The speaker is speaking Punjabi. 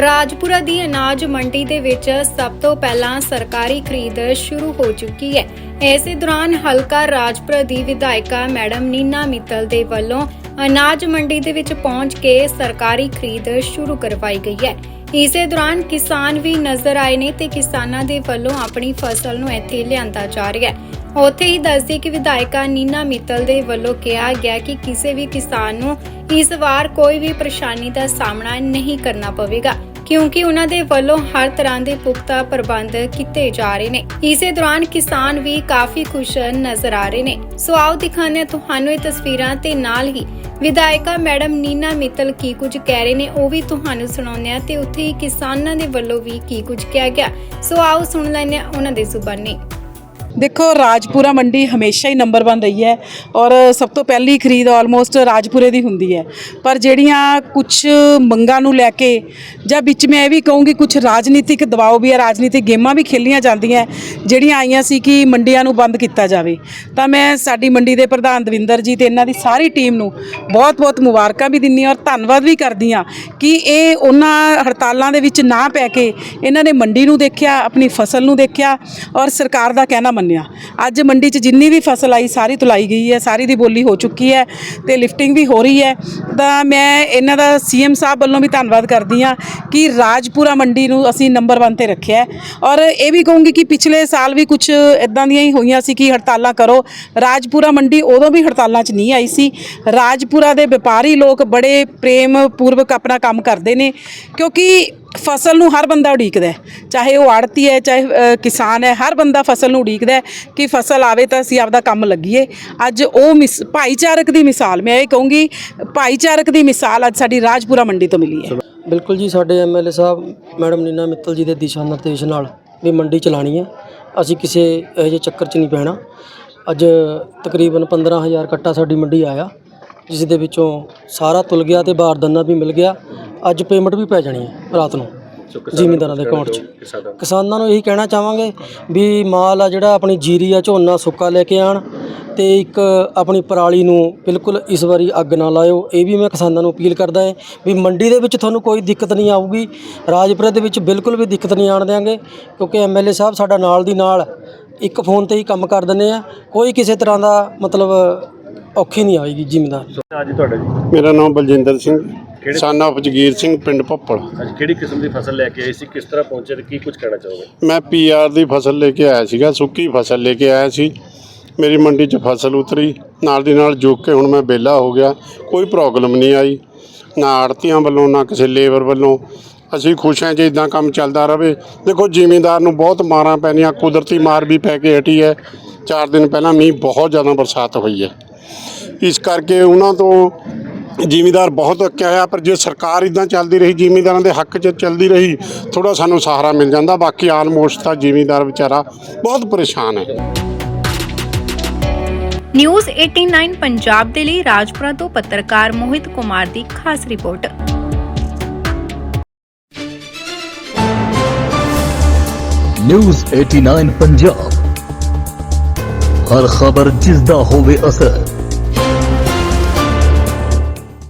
ਰਾਜਪੁਰਾ ਦੀ ਅਨਾਜ ਮੰਡੀ ਦੇ ਵਿੱਚ ਸਭ ਤੋਂ ਪਹਿਲਾਂ ਸਰਕਾਰੀ ਖਰੀਦ ਸ਼ੁਰੂ ਹੋ ਚੁੱਕੀ ਹੈ। ਇਸੇ ਦੌਰਾਨ ਹਲਕਾ ਰਾਜਪੁਰਾ ਦੀ ਵਿਧਾਇਕਾ ਮੈਡਮ ਨੀਨਾ ਮਿੱਤਲ ਦੇ ਵੱਲੋਂ ਅਨਾਜ ਮੰਡੀ ਦੇ ਵਿੱਚ ਪਹੁੰਚ ਕੇ ਸਰਕਾਰੀ ਖਰੀਦ ਸ਼ੁਰੂ ਕਰਵਾਈ ਗਈ ਹੈ। ਇਸੇ ਦੌਰਾਨ ਕਿਸਾਨ ਵੀ ਨਜ਼ਰ ਆਏ ਨੇ ਤੇ ਕਿਸਾਨਾਂ ਦੇ ਵੱਲੋਂ ਆਪਣੀ ਫਸਲ ਨੂੰ ਇੱਥੇ ਲਿਆਂਦਾ ਜਾ ਰਿਹਾ ਹੈ। ਉੱਥੇ ਹੀ ਦੱਸਦੀ ਕਿ ਵਿਧਾਇਕਾ ਨੀਨਾ ਮਿੱਤਲ ਦੇ ਵੱਲੋਂ ਕਿਹਾ ਗਿਆ ਕਿ ਕਿਸੇ ਵੀ ਕਿਸਾਨ ਨੂੰ ਇਸ ਵਾਰ ਕੋਈ ਵੀ ਪਰੇਸ਼ਾਨੀ ਦਾ ਸਾਹਮਣਾ ਨਹੀਂ ਕਰਨਾ ਪਵੇਗਾ। ਕਿਉਂਕਿ ਉਹਨਾਂ ਦੇ ਵੱਲੋਂ ਹਰ ਤਰ੍ਹਾਂ ਦੇ ਪੁਖਤਾ ਪ੍ਰਬੰਧ ਕੀਤੇ ਜਾ ਰਹੇ ਨੇ। ਇਸੇ ਦੌਰਾਨ ਕਿਸਾਨ ਵੀ ਕਾਫੀ ਖੁਸ਼ ਨਜ਼ਰ ਆ ਰਹੇ ਨੇ। ਸੋ ਆਓ ਦਿਖਾਉਂਦੇ ਹਾਂ ਤੁਹਾਨੂੰ ਇਹ ਤਸਵੀਰਾਂ ਤੇ ਨਾਲ ਹੀ ਵਿਧਾਇਕਾ ਮੈਡਮ ਨੀਨਾ ਮਿੱਤਲ ਕੀ ਕੁਝ ਕਹਿ ਰਹੇ ਨੇ, ਉਹ ਵੀ ਤੁਹਾਨੂੰ ਸੁਣਾਉਂਦੇ ਆ ਤੇ ਉੱਥੇ ਹੀ ਕਿਸਾਨਾਂ ਦੇ ਵੱਲੋਂ ਵੀ ਕੀ ਕੁਝ ਕਿਹਾ ਗਿਆ। ਸੋ ਆਓ ਸੁਣ ਲੈਂਦੇ ਹਾਂ ਉਹਨਾਂ ਦੇ ਜ਼ੁਬਾਨੀ ਦੇਖੋ, ਰਾਜਪੁਰਾ ਮੰਡੀ ਹਮੇਸ਼ਾ ਹੀ ਨੰਬਰ 1 ਰਹੀ ਹੈ ਔਰ ਸਭ ਤੋਂ ਪਹਿਲੀ ਖਰੀਦ ਆਲਮੋਸਟ ਰਾਜਪੁਰੇ ਦੀ ਹੁੰਦੀ ਹੈ। ਪਰ ਜਿਹੜੀਆਂ ਕੁਝ ਮੰਗਾਂ ਨੂੰ ਲੈ ਕੇ ਜਾਂ ਵਿੱਚ ਮੈਂ ਇਹ ਵੀ ਕਹੂੰਗੀ ਕੁਝ ਰਾਜਨੀਤਿਕ ਦਬਾਅ ਵੀ ਹੈ, ਰਾਜਨੀਤਿਕ ਗੇਮਾਂ ਵੀ ਖੇਲੀਆਂ ਜਾਂਦੀਆਂ ਜਿਹੜੀਆਂ ਆਈਆਂ ਸੀ ਕਿ ਮੰਡੀਆਂ ਨੂੰ ਬੰਦ ਕੀਤਾ ਜਾਵੇ। ਤਾਂ ਮੈਂ ਸਾਡੀ ਮੰਡੀ ਦੇ ਪ੍ਰਧਾਨ ਦਵਿੰਦਰ ਜੀ ਤੇ ਇਹਨਾਂ ਦੀ ਸਾਰੀ ਟੀਮ ਨੂੰ ਬਹੁਤ-ਬਹੁਤ ਮੁਬਾਰਕਾਂ ਵੀ ਦਿੰਦੀ ਹਾਂ ਔਰ ਧੰਨਵਾਦ ਵੀ ਕਰਦੀ ਹਾਂ ਕਿ ਇਹ ਉਹਨਾਂ ਹੜਤਾਲਾਂ ਦੇ ਵਿੱਚ ਨਾ ਪੈ ਕੇ ਇਹਨਾਂ ਨੇ ਮੰਡੀ ਨੂੰ ਦੇਖਿਆ, ਆਪਣੀ ਫਸਲ ਨੂੰ ਦੇਖਿਆ ਔਰ ਸਰਕਾਰ ਦਾ ਕਹਿਣਾ ਮੰਨਿਆ। ਅੱਜ ਮੰਡੀ 'ਚ ਜਿੰਨੀ ਵੀ ਫਸਲ ਆਈ, ਸਾਰੀ ਤੁਲਾਈ ਗਈ ਹੈ, ਸਾਰੀ ਦੀ ਬੋਲੀ ਹੋ ਚੁੱਕੀ ਹੈ ਤੇ ਲਿਫਟਿੰਗ ਵੀ ਹੋ ਰਹੀ ਹੈ। ਤਾਂ ਮੈਂ ਇਹਨਾਂ ਦਾ ਸੀਐਮ ਸਾਹਿਬ ਵੱਲੋਂ ਵੀ ਧੰਨਵਾਦ ਕਰਦੀ ਹਾਂ ਕਿ ਰਾਜਪੁਰਾ ਮੰਡੀ ਨੂੰ ਅਸੀਂ ਨੰਬਰ 1 ਤੇ ਰੱਖਿਆ ਔਰ ਇਹ ਵੀ ਕਹੂੰਗੀ ਕਿ ਪਿਛਲੇ ਸਾਲ ਵੀ ਕੁਝ ਇਦਾਂ ਦੀਆਂ ਹੀ ਹੋਈਆਂ ਸੀ ਕਿ ਹੜਤਾਲਾਂ ਕਰੋ। ਰਾਜਪੁਰਾ ਮੰਡੀ ਉਦੋਂ ਵੀ ਹੜਤਾਲਾਂ 'ਚ ਨਹੀਂ ਆਈ ਸੀ। ਰਾਜਪੁਰਾ ਦੇ ਵਪਾਰੀ ਲੋਕ ਬੜੇ ਪ੍ਰੇਮ ਪੂਰਵਕ ਆਪਣਾ ਕੰਮ ਕਰਦੇ ਨੇ। ਕਿਉਂਕਿ ਫਸਲ ਨੂੰ ਹਰ ਬੰਦਾ ਉਡੀਕਦਾ ਹੈ। ਚਾਹੇ ਉਹ ਆੜਤੀ ਹੈ ਚਾਹੇ ਅ, ਕਿਸਾਨ ਹੈ ਹਰ ਬੰਦਾ ਫਸਲ ਨੂੰ ਉਡੀਕਦਾ ਹੈ ਕਿ ਫਸਲ ਆਵੇ ਤਾਂ ਅਸੀਂ ਆਪਦਾ ਕੰਮ ਲੱਗੀਏ। ਅੱਜ ਉਹ ਮਿਸ ਭਾਈਚਾਰਕ ਦੀ ਮਿਸਾਲ ਮੈਂ ਇਹ ਕਹੂੰਗੀ ਭਾਈਚਾਰਕ ਦੀ ਮਿਸਾਲ ਅੱਜ ਸਾਡੀ ਰਾਜਪੁਰਾ ਮੰਡੀ ਤੋਂ ਮਿਲੀ ਹੈ। ਬਿਲਕੁਲ ਜੀ ਸਾਡੇ ਐਮਐਲਏ ਸਾਹਿਬ ਮੈਡਮ ਨੀਨਾ ਮਿੱਤਲ ਜੀ ਦੇ ਦਿਸ਼ਾ ਨਿਰਦੇਸ਼ ਨਾਲ ਵੀ ਮੰਡੀ ਚਲਾਣੀ ਹੈ। ਅਸੀਂ ਕਿਸੇ ਇਹੋ ਜਿਹੇ ਚੱਕਰ 'ਚ ਨਹੀਂ ਪੈਣਾ। ਅੱਜ ਤਕਰੀਬਨ 15000 ਕੱਟਾ ਸਾਡੀ ਮੰਡੀ ਆਇਆ ਜਿਸ ਦੇ ਵਿੱਚੋਂ ਸਾਰਾ ਤੁਲ ਗਿਆ ਤੇ ਬਾਰਦਾਨਾ ਵੀ ਮਿਲ ਗਿਆ। ਅੱਜ ਪੇਮੈਂਟ ਵੀ ਪੈ ਜਾਣੀ ਹੈ ਰਾਤ ਨੂੰ ਜ਼ਿਮੀਂਦਾਰਾਂ ਦੇ ਅਕਾਊਂਟ 'ਚ। ਕਿਸਾਨਾਂ ਨੂੰ। ਇਹੀ ਕਹਿਣਾ ਚਾਹਾਂਗੇ ਵੀ ਮਾਲ ਆ ਜਿਹੜਾ ਆਪਣੀ ਜੀਰੀ ਆ ਝੋਨਾ ਸੁੱਕਾ ਲੈ ਕੇ ਆਣ ਤੇ ਇੱਕ ਆਪਣੀ ਪਰਾਲੀ ਨੂੰ ਬਿਲਕੁਲ ਇਸ ਵਾਰੀ ਅੱਗ ਨਾ ਲਾਇਓ। ਇਹ ਵੀ ਮੈਂ ਕਿਸਾਨਾਂ ਨੂੰ ਅਪੀਲ ਕਰਦਾ ਹਾਂ ਵੀ ਮੰਡੀ ਦੇ ਵਿੱਚ ਤੁਹਾਨੂੰ ਕੋਈ ਦਿੱਕਤ ਨਹੀਂ ਆਊਗੀ ਰਾਜਪੁਰੇ ਦੇ ਵਿੱਚ ਬਿਲਕੁਲ ਵੀ ਦਿੱਕਤ ਨਹੀਂ ਆਣ ਦਿਆਂਗੇ ਕਿਉਂਕਿ ਐਮਐਲਏ ਸਾਹਿਬ ਸਾਡਾ ਨਾਲ ਦੀ ਨਾਲ ਇੱਕ ਫੋਨ ਤੇ ਹੀ ਕੰਮ ਕਰ ਦਿੰਦੇ ਆ। ਕੋਈ ਕਿਸੇ ਤਰ੍ਹਾਂ ਦਾ ਮਤਲਬ ਔਖੀ ਨਹੀਂ ਆਏਗੀ ਜ਼ਿਮੀਂਦਾਰ। ਅੱਜ ਤੁਹਾਡਾ ਜੀ। ਮੇਰਾ ਨਾਮ ਬਲਜਿੰਦਰ ਸਿੰਘ। ਸਨ ਆਫ ਜਗੀਰ ਸਿੰਘ ਪਿੰਡ ਭੱਪਲ। ਅੱਜ ਕਿਹੜੀ ਕਿਸਮ ਦੀ ਫਸਲ ਲੈ ਕੇ ਆਏ ਸੀ? ਕਿਸ ਤਰ੍ਹਾਂ ਪਹੁੰਚੇ ਤੇ ਕੀ ਕੁਝ ਕਹਿਣਾ ਚਾਹੋਗੇ? ਮੈਂ ਪੀਆਰ ਦੀ ਫਸਲ ਲੈ ਕੇ ਆਇਆ ਸੀਗਾ ਸੁੱਕੀ ਫਸਲ ਲੈ ਕੇ ਆਇਆ ਸੀ। ਮੇਰੀ ਮੰਡੀ 'ਚ ਫਸਲ ਉਤਰੀ। ਨਾਲ ਦੀ ਨਾਲ ਜੋਕ ਕੇ ਹੁਣ ਮੈਂ ਵਿਹਲਾ ਹੋ ਗਿਆ। ਕੋਈ ਪ੍ਰੋਬਲਮ ਨਹੀਂ ਆਈ। ਨਾ ਆੜਤੀਆਂ ਵੱਲੋਂ ਨਾ ਕਿਸੇ ਲੇਬਰ ਵੱਲੋਂ। ਅਸੀਂ ਖੁਸ਼ ਹਾਂ ਜੇ ਇਦਾਂ ਕੰਮ ਚੱਲਦਾ ਰਹੇ ਦੇਖੋ ਜ਼ਿਮੀਂਦਾਰ ਨੂੰ ਬਹੁਤ ਮਾਰਾਂ ਪੈਣੀਆਂ ਕੁਦਰਤੀ ਮਾਰ ਵੀ ਪੈ ਕੇ ਹਟੀ ਹੈ। ਚਾਰ ਦਿਨ ਪਹਿਲਾਂ ਮੀਂਹ ਬਹੁਤ ਜ਼ਿਆਦਾ ਬਰਸਾਤ ਹੋਈ ਹੈ। ਇਸ ਕਰਕੇ ਉਹਨਾਂ ਤੋਂ ਜ਼ਿਮੀਂਦਾਰ ਬਹੁਤ ਅੱਕਿਆ ਹੋਇਆ ਪਰ ਜੇ ਸਰਕਾਰ ਇਦਾਂ ਚੱਲਦੀ ਰਹੀ ਜ਼ਿਮੀਂਦਾਰਾਂ ਦੇ ਹੱਕ 'ਚ ਚੱਲਦੀ ਰਹੀ ਥੋੜਾ ਸਾਨੂੰ ਸਹਾਰਾ ਮਿਲ ਜਾਂਦਾ ਬਾਕੀ ਆਲਮੋਸਟ ਤਾਂ ਜ਼ਿਮੀਂਦਾਰ ਵਿਚਾਰਾ ਬਹੁਤ ਪਰੇਸ਼ਾਨ ਹੈ। ਨਿਊਜ਼ 89 ਪੰਜਾਬ ਦੇ ਲਈ ਰਾਜਪੁਰਾ ਤੋਂ ਪੱਤਰਕਾਰ ਮੋਹਿਤ ਕੁਮਾਰ ਦੀ ਖਾਸ ਰਿਪੋਰਟ। ਨਿਊਜ਼ 89 ਪੰਜਾਬ। ਹਰ ਖਬਰ ਜਿਸ ਦਾ ਹੋਵੇ ਅਸਰ।